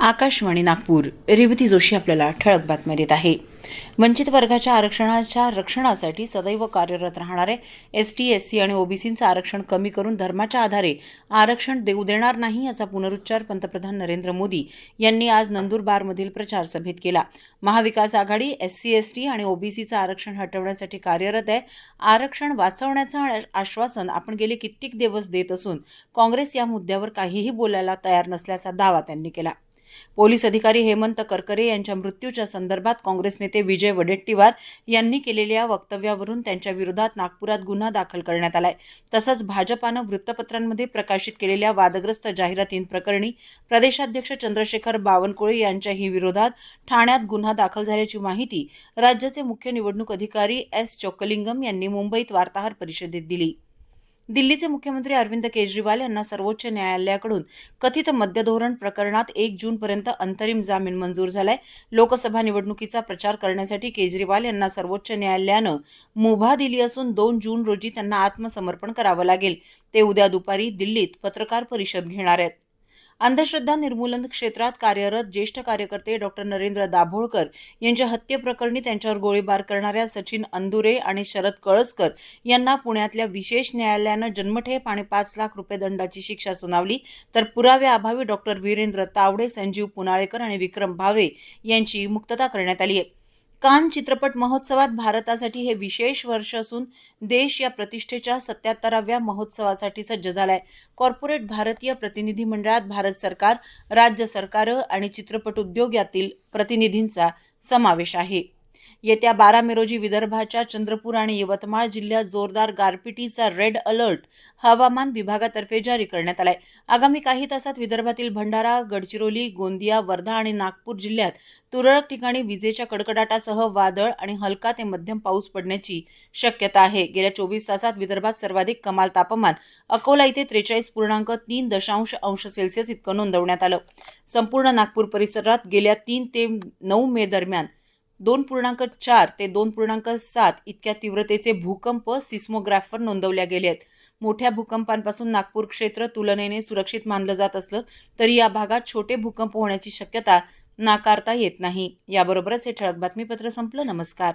आकाशवाणी नागपूर. रेवती जोशी आपल्याला ठळक बातम्या देत आहे. वंचित वर्गाच्या आरक्षणाच्या रक्षणासाठी सदैव कार्यरत राहणारे एस टी एस सी आणि ओबीसींचं आरक्षण कमी करून धर्माच्या आधारे आरक्षण देऊ देणार नाही याचा पुनरुच्चार पंतप्रधान नरेंद्र मोदी यांनी आज नंदुरबारमधील प्रचार सभेत केला. Mahavikas Aghadi S C S T आणि ओबीसीचं आरक्षण हटवण्यासाठी कार्यरत आहे. आरक्षण वाचवण्याचं आश्वासन आपण गेले कित्येक दिवस देत असून काँग्रेस या मुद्द्यावर काहीही बोलायला तयार नसल्याचा दावा त्यांनी केला. पोलीस अधिकारी हेमंत करकरे यांच्या मृत्यूच्या संदर्भात काँग्रेस नेते विजय वडेट्टीवार यांनी केलेल्या वक्तव्यावरून त्यांच्या विरोधात नागपुरात गुन्हा दाखल करण्यात आलाय. तसंच भाजपानं वृत्तपत्रांमध्ये प्रकाशित केलेल्या वादग्रस्त जाहिरातींप्रकरणी प्रदेशाध्यक्ष चंद्रशेखर बावनकुळे यांच्याही विरोधात ठाण्यात गुन्हा दाखल झाल्याची माहिती राज्याचे मुख्य निवडणूक अधिकारी एस चोक्कलिंगम यांनी मुंबईत वार्ताहर परिषदेत दिली. दिल्लीचे मुख्यमंत्री अरविंद केजरीवाल यांना सर्वोच्च न्यायालयाकडून कथित मद्यधोरण प्रकरणात एक जूनपर्यंत अंतरिम जामीन मंजूर झालाय. लोकसभा निवडणुकीचा प्रचार करण्यासाठी केजरीवाल यांना सर्वोच्च न्यायालयानं मुभा दिली असून दोन जून रोजी त्यांना आत्मसमर्पण करावं लागेल. ते उद्या दुपारी दिल्लीत पत्रकार परिषद घेणार आहेत. अंधश्रद्धा निर्मूलन क्षेत्रात कार्यरत ज्येष्ठ कार्यकर्ते डॉक्टर नरेंद्र दाभोळकर यांच्या हत्येप्रकरणी त्यांच्यावर गोळीबार करणाऱ्या सचिन अंदुरे आणि शरद कळसकर यांना पुण्यातल्या विशेष न्यायालयानं जन्मठेप आणि पाच लाख रुपये दंडाची शिक्षा सुनावली. तर पुराव्याअभावी डॉक्टर वीरेंद्र तावडे संजीव पुनाळेकर आणि विक्रम भावे यांची मुक्तता करण्यात आली आहे. कान चित्रपट महोत्सवात भारतासाठी हे विशेष वर्ष असून देश या प्रतिष्ठेच्या सत्याहत्तराव्या महोत्सवासाठी सज्ज झालाय. कॉर्पोरेट भारतीय प्रतिनिधी मंडळात भारत सरकार राज्य सरकारं आणि चित्रपट उद्योग यातील प्रतिनिधींचा समावेश आहे. येत्या बारा मे रोजी विदर्भाच्या चंद्रपूर आणि यवतमाळ जिल्ह्यात जोरदार गारपिटीचा रेड अलर्ट हवामान विभागातर्फे जारी करण्यात आलाय. आगामी काही तासात विदर्भातील भंडारा गडचिरोली गोंदिया वर्धा आणि नागपूर जिल्ह्यात तुरळक ठिकाणी विजेच्या कडकडाटासह वादळ आणि हलका ते मध्यम पाऊस पडण्याची शक्यता आहे. गेल्या चोवीस तासात विदर्भात सर्वाधिक कमाल तापमान अकोला इथे त्रेचाळीस पूर्णांक तीन दशांश अंश सेल्सिअस इतकं नोंदवण्यात आलं. संपूर्ण नागपूर परिसरात गेल्या तीन ते नऊ मे दरम्यान दोन पूर्णांक चार ते दोन पूर्णांक सात इतक्या तीव्रतेचे भूकंप सिस्मोग्राफवर नोंदवल्या गेले आहेत. मोठ्या भूकंपांपासून नागपूर क्षेत्र तुलनेने सुरक्षित मानलं जात असलं तरी या भागात छोटे भूकंप होण्याची शक्यता नाकारता येत नाही. याबरोबरच हे ठळक बातमीपत्र संपलं. नमस्कार.